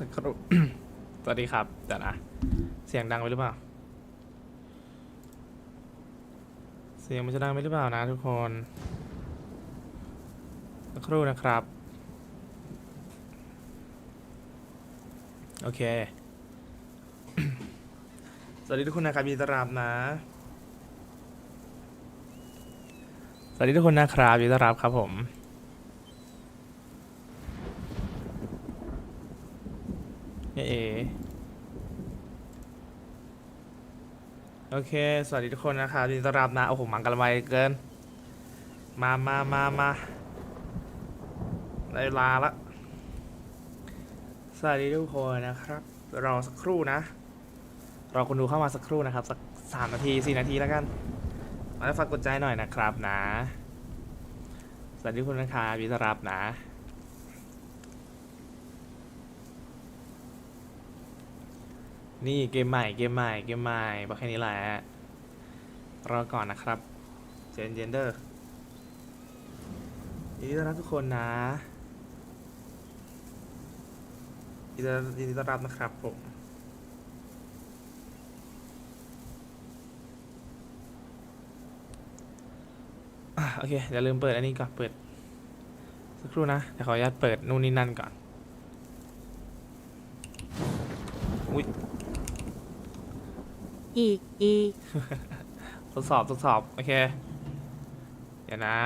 สักครู่ สวัสดีครับเดี๋ยวนะ เสียงดังไปหรือเปล่า เสียงมันจะดังไปหรือเปล่านะทุกคน สักครู่นะครับ โอเค สวัสดีทุกคนนะครับยินดีต้อนรับนะ สวัสดีทุกคนนะครับยินดีต้อนรับครับผม เอเอ โอเค สวัสดีทุกคนนะครับยินดีต้อนรับนะ โอ้โห มังกันไวเกิน มามามามาได้เวลาละ สวัสดีทุกคนนะครับ รอสักครู่นะ รอคนดูเข้ามาสักครู่นะครับ สักสามนาทีสี่นาทีแล้วกันมาฝากกดใจหน่อยนะครับนะ สวัสดีทุกคนนะครับยินดีต้อนรับนะ นี่เกมใหม่เกมใหม่เกมใหม่บอกแค่นี้แหละรอก่อนนะครับเจนเจนเดอร์ยินดีต้อนรับทุกคนนะยินดีต้อนยินดีต้อนรับนะครับผมโอเคอย่าลืมเปิดอันนี้ก่อนเปิด สักครู่นะเดี๋ยวขออนุญาตเปิดนู่นนี่นั่นก่อน อุ้ย อีกอีกทดสอบทดสอบโอเค เดี๋ยวนะ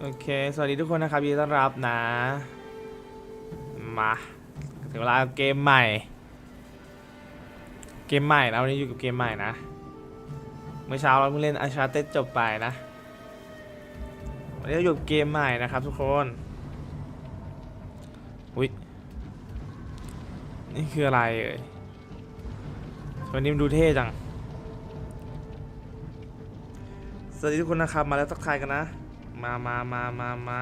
โอเค สวัสดีทุกคนนะครับยินดีต้อนรับนะ มาถึงเวลาเกมใหม่ เกมใหม่นะวันนี้อยู่กับเกมใหม่นะ เมื่อเช้าเราเพิ่งเล่นอาชาเตจบไปนะ วันนี้เราอยู่กับเกมใหม่นะครับทุกคน อุ้ย นี่คืออะไรเอ่ยวันนี้มันดูเท่จัง สวัสดีทุกคนนะครับ มาแล้วทักทายกันนะ มามามามามา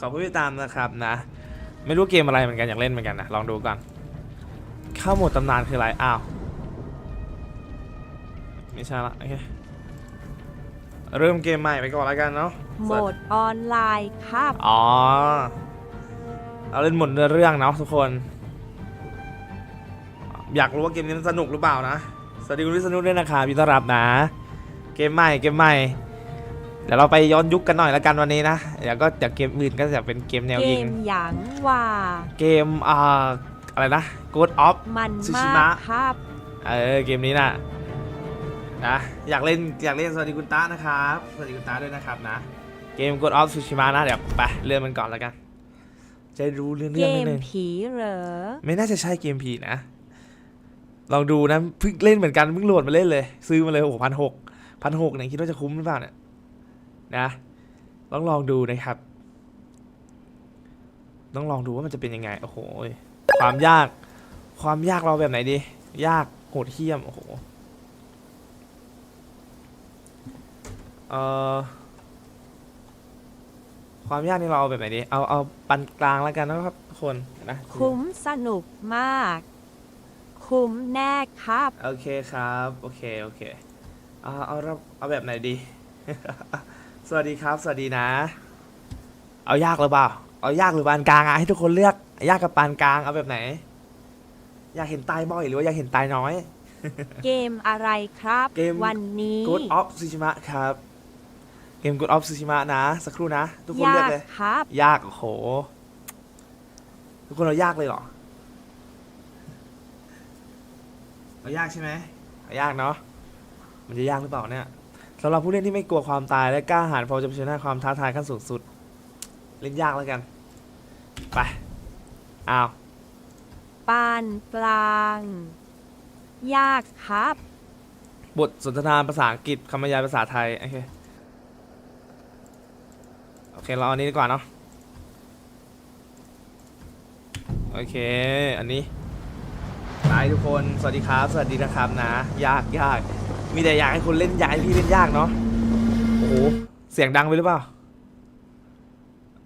ขอบคุณที่ตามนะครับนะ ไม่รู้เกมอะไรเหมือนกันอยากเล่นเหมือนกันนะ ลองดูก่อน เข้าโหมดตำนานคืออะไร อ้าว ไม่ใช่ละ โอเค เริ่มเกมใหม่ไปก่อนแล้วกันเนาะ โหมดออนไลน์ครับ อ๋อ เราเล่นหมดเนื้อเรื่องเนาะทุกคน อยากรู้ว่าเกมนี้มันสนุกหรือเปล่านะ สวัสดีคุณวิษณุด้วยนะครับยินดีต้อนรับนะ เกมใหม่เกมใหม่ เดี๋ยวเราไปย้อนยุคกันหน่อยละกันวันนี้นะเดี๋ยวก็จากเกมอื่นก็จะเป็นเกมแนวเกยิง มหยางว่า เกมอ่าอะไรนะ Ghost of มันซูชิมามะ กครับ เออเกมนี้น่ะนะอยากเล่นอยากเล่นสวัสดีคุณตานะครับ สวัสดีคุณตาด้วยนะครับนะ เกม Ghost of Tsushima นะเดี๋ยวไปเลื่อนมันก่อนแล้วกัน จะได้รู้เรื่องเกเรื่องนิดมนึงผีเหรอ ไม่น่าจะใช่เกมผีนะ ลองดูนะเพิ่งเล่นเหมือนกันเพิ่งโหลดมาเล่นเลย ซื้อมาเลยโอ้โหพันหกพันหกเนี่ยคิดว่าจะคุ้มหรือเปล่าเนี่ยนะลองลองดูนะครับ ต้องลองดูว่ามันจะเป็นยังไงโอ้โหความยาก ความยากเราแบบไหนดี ยากโหดเหี้ยมโอ้โหเอ่อ ความยากนี่เราเอาแบบไหนดี เอาเอาปานกลางแล้วกันนะครับทุกคนนะคุ้มสนุกมาก คุ้มแน่ครับ โอเคครับ โอเค โอเค เอาเอาเอาเอาแบบไหนดี สวัสดีครับ สวัสดีนะ เอายากหรือเปล่า เอายากหรือปานกลางอะให้ทุกคนเลือก ยากกับปานกลาง เอาแบบไหน อยากเห็นตายบ่อยหรือว่าอยากเห็นตายน้อย เกมอะไรครับ เกม วันนี้ Good of Tsushima ครับ เกม Good of Tsushima นะ สักครู่นะ ทุกคนเลืยาอกกเลย ครับ ยากโอ้โห ทุกคนเรายากเลยเหรอเรายากใช่ไหมเอายากเนาะมันจะยากหรือเปล่าเนี่ยสำหรับผู้เล่นที่ไม่กลัวความตายและกล้าหาญพอจะเผชิญหน้าความท้าทายขั้นสูงสุด เล่นยากแล้วกัน ไปอ้าวปานกลาง ยากครับ บทสนทนาภาษาอังกฤษคำบรรยายภาษาไทย โอเคโอ เคเราเอาอันนี้ดีกว่าเนาะโอเค อันนี้ไปทุกคนสวัสดีครับ สวัสดีนะครับนะ ยากยากมีแต่อยากให้คนเล่นยากให้พี่เล่นยากเนาะโอ้โหเสียงดังไปหรือเปล่า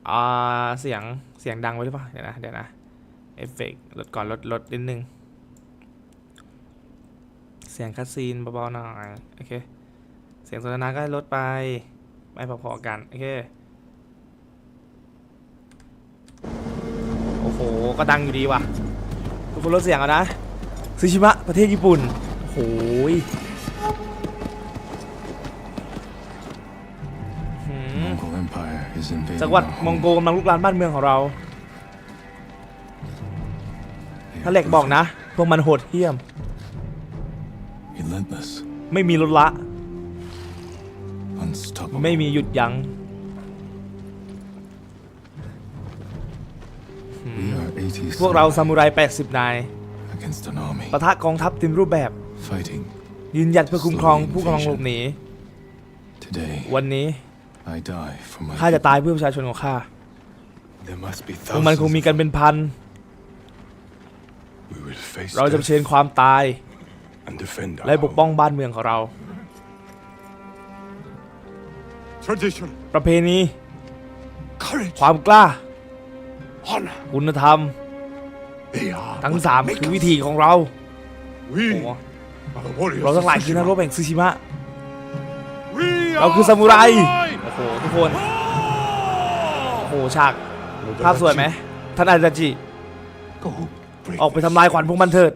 อ่าเสียงเสียงดังไปหรือเปล่าเดี๋ยวนะเดี๋ยวนะเอฟเฟกลดก่อนลดลดนิดนึงเสียงคัสซีนเบาๆหน่อยโอเคเสียงสนทนาก็ให้ลดไปไม่พอๆกันโอเค โอ้โหก็ดังอยู่ดีว่ะทุกคนลดเสียงเอานะซูชิมะประเทศญี่ปุ่นโอ้โหยหืม Mongol Empire is invading จักรวรรดิ our มอง home. โกกำลังลุกลานบ้านเมืองของเรา They ถ้า are เหล็กบอกนะ พวกมันโหดเหี้ยม relentless, ไม่มีลดละ unstoppable. ไม่มีหยุดยัง้ง พวกเราซามูไร 80 นาย against an army ปะทะกองทัพเต็มรูปแบบ fighting. ยืนหยัดเพื่อคุ้มครองผู้กำลังหลบหนี Today, วันนี้ I die for my ข้าจะ people. ตายเพื่อประชาชนของข้า There must be พวกมันคงมีกัน thousands. เป็นพัน We will face เราจะเผชิญ death ความตาย and defend และ our ปกป้องบ้านเมืองของเรา tradition, ประเพณี courage, ความกล้า honor. คุณธรรม They are ทั้ง what สาม make คือ us. วิธีของเรา We โอ้โห are the warriors เราทั้งหลาย of คือนักรบ Tsushima. แห่งซูชิมะ We เราคือซามูไรโอ้โหทุกคนโอ้โหฉากภาพสวยไหมท่านอาจารย์จิ Go break ออกไปทำลายขวัญพวกมันเถิด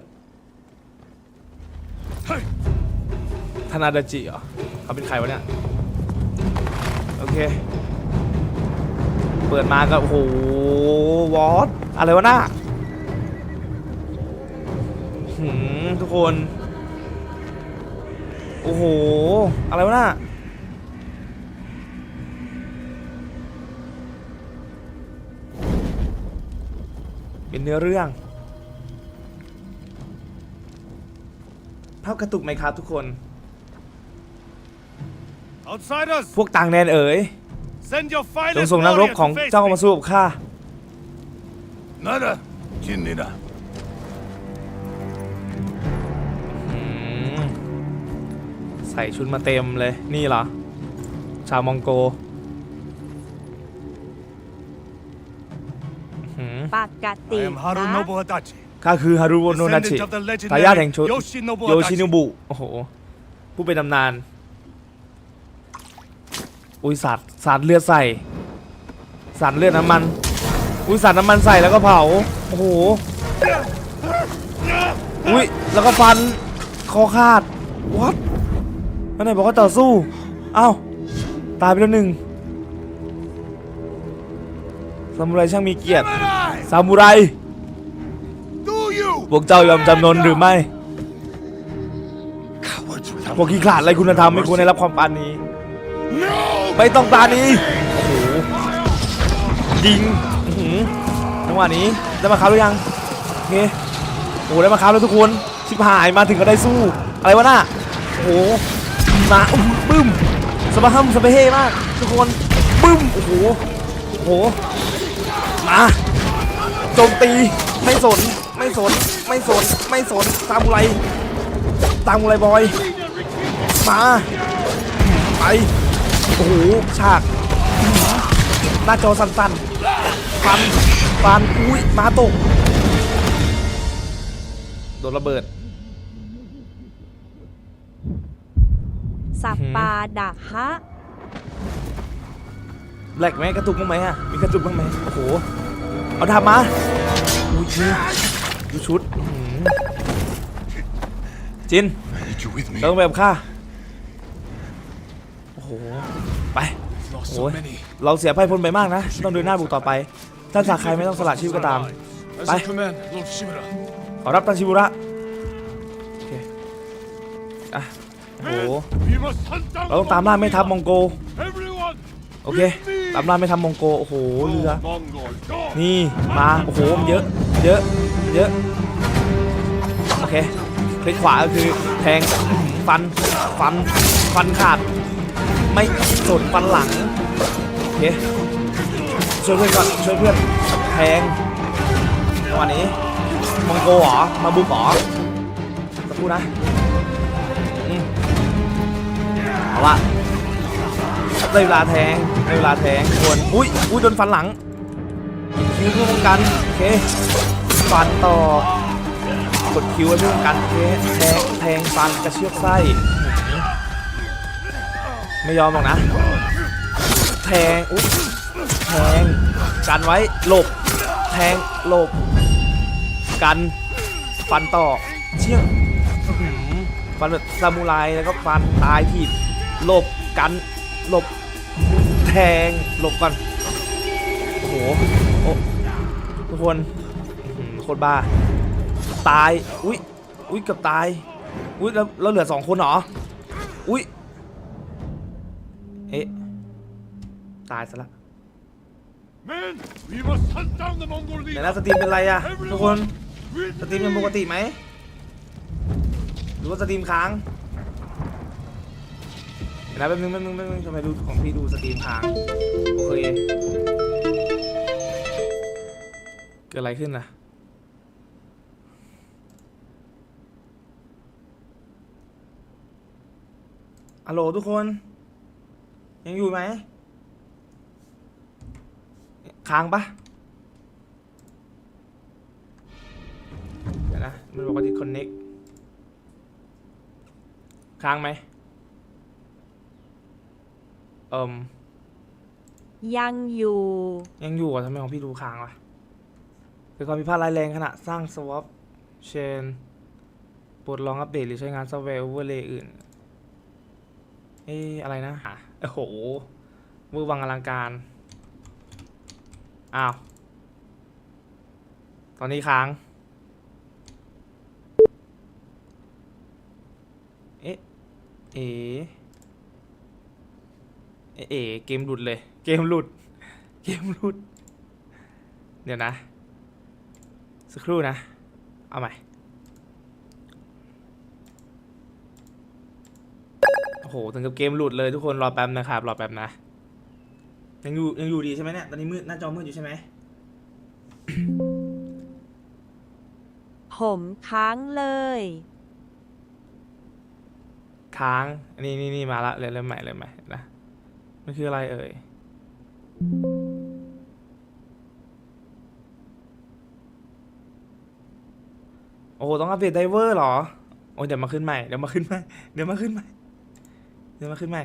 Hey. ธนาดาจิเหรอเขาเป็นใครวะเนี่ย โอเค เปิดมาก็โอ้โหวอตอะไรวะน่า หืมทุกคน โอ้โห อะไรวะน่าเป็นเนื้อเรื่อง ภาพกระตุกไหมครับทุกคน Outsiders, พวกต่างแดนเอ๋ย send your จง finest ส่งนักรบ warrior ของ to face เจ้า me. มาสู้กับข้า Nada. Jinnida. อื ใส่ชุดมาเต็มเลยนี่เหรอ ชาวมองโกหืมปกติ I am Haru นะ Nobu Adachi, ข้าคือฮารุโนนาชิ descendant of the ทายาทแห่ง legendary ชุด Yoshinobu โยชินุ Adachi. บุ โอ้โห ผู้เป็นตำนาน อุ้ยสาดสาดเลือดใส่สาดเลือดน้ำมัน อุ้ยสาดน้ำมันใส่แล้วก็เผา โอ้โห อุ้ยแล้วก็ฟัน คอขาดวัดแล้ว ไหนบอกว่าต่อสู้เอ้าตายไปแล้วหนึ่งซามูไรช่างมีเกียรติ Samurai, ซามูไร do you? พวกเจ้ายอมจำนนหรือไม่ Cowards without พวกขี้ขลาดไรคุณธรรมไม่ควรได้รับความปรานี No! ไม่ต้องปราณีโอ้โหยิงอื้อหือจังหวะนี้ได้มาครับหรือยังโอเคโอ้โหได้มาครับแล้วทุกคนชิบหายมาถึงก็ได้สู้ อะไรวะน่ะโอ้โห มาอื้อปึ้มสบะฮัมสบะเฮมากทุกคนปึ้มโอ้โหโอ้โหมาโจมตีไม่สนไม่สนไม่สนไม่สนซามูไรซามูไรบอยมาไปโอ้โหฉากอื้อหือหน้าจอสั่นๆฟันฟันอุ้ยมาตกโดนระเบิด สัปปาดะฮะ แหลกไหมกระตุกบ้างไหมอะมีกระตุกบ้างไหมโอ้โห เอาดาบมาอุ้ยดูดูชุดอื้อหือจิน I need you with me. เราต้องไปกับข้าโอ้โห ไป Lost Ủa? so many. เราเสียไพ่พลไปมากนะ ต้องเดินหน้าบุกต่อไป ท่านสาใครไม่ต้องสละชีวิตก็ตาม As Bye. you command, Lord Shimura. ขอรับตันชิบุระ โอ้โห We must hunt down เราต้องตามล่าแม่ทัพมองโก everyone. โอเค ตามล่าแม่ทัพมองโกโอ้โหเรือ Mongol, go. นี่มาโอ้โหมันเยอะเยอะเยอะโอเคคลิกขวาก็คือแทงอื้อหือฟันฟันฟันขาด ไม่สนฟันหลังโอเคช่วยเพื่อนก่อนช่วยเพื่อนแทงจังหวะนี้มองโกเหรอมาบุกเหรอสักครู่นะ อาละได้เวลาแทงได้เวลาแทงควรอุ้ยอุ้ยโดนฟันหลังคิวเพื่อป้องกันโอเคฟันต่อกดคิวไว้เพื่อป้องกันโอเคแทงแทงฟันกระเชือกไส้ไม่ยอมหรอกนะ แทงอุ๊ยแทงกันไว้หลบแทงหลบกันฟันต่อเชี่ยอื้อหือฟันแบบซามูไรแล้วก็ฟันตายถีบ หลบกันหลบแทงหลบก่อนโอ้โหโอ้ทุกคนอื้อหือโคตรบ้า ตายอุ้ยอุ้ยเกือบตายอุ้ยแล้วแล้วเหลือสองคนเหรออุ้ยเอ๊ะตายซะละ Men, we must hunt down the Mongol เดี๋ยว leader. นะสตรีมเป็นไรอะทุกคน With สตรีมเป็นปก me. ติไหมหรือว่าสตรีมค้าง เดี๋ยวนะแป๊บนึงแป๊บนึงแป๊บนึงทำไมดูของพี่ดูสตรีมค้างโอเคเกิดอะไรขึ้นล่ะฮัลโหลทุกคน ยังอยู่ไหมค้างปะเดี๋ยวนะ มันบอกว่า disconnect ค้างไหม เอิมยังอยู่ ยังอยู่อะทำไมของพี่ดูค้างวะเกิดความผิดพลาดร้ายแรงขณะสร้าง swap chain ปลดลองอัปเดตหรือใช้งานซอฟต์แวร์ overlay อื่น เอ๊ะอะไรนะอะโอ้โหเวอร์วังอลังการ อ้าว ตอนนี้ค้าง เอ๊ะ เอ๋ เอ๊ะเอ๋เกมหลุดเลย เกมหลุด เกมหลุด เดี๋ยวนะ สักครู่นะ เอาใหม่ โอ้โห ถึงกับเกมหลุดเลยทุกคนรอแป๊บนะครับ รอแป๊บนะ ยังอยู่ยังอยู่ดีใช่ไหมเนี่ย ตอนนี้มืดหน้าจอมืดอยู่ใช่ไหม ผมค้างเลย ค้างอันนี้นี่นี่มาละเริ่มเริ่มใหม่เริ่มใหม่นะ มันคืออะไรเอ่ย โอ้ต้องอัปเดตไดเวอร์เหรอ โอ้เดี๋ยวมาขึ้นใหม่ เดี๋ยวมาขึ้นใหม่ เดี๋ยวมาขึ้นใหม่ เดี๋ยวมาขึ้นใหม่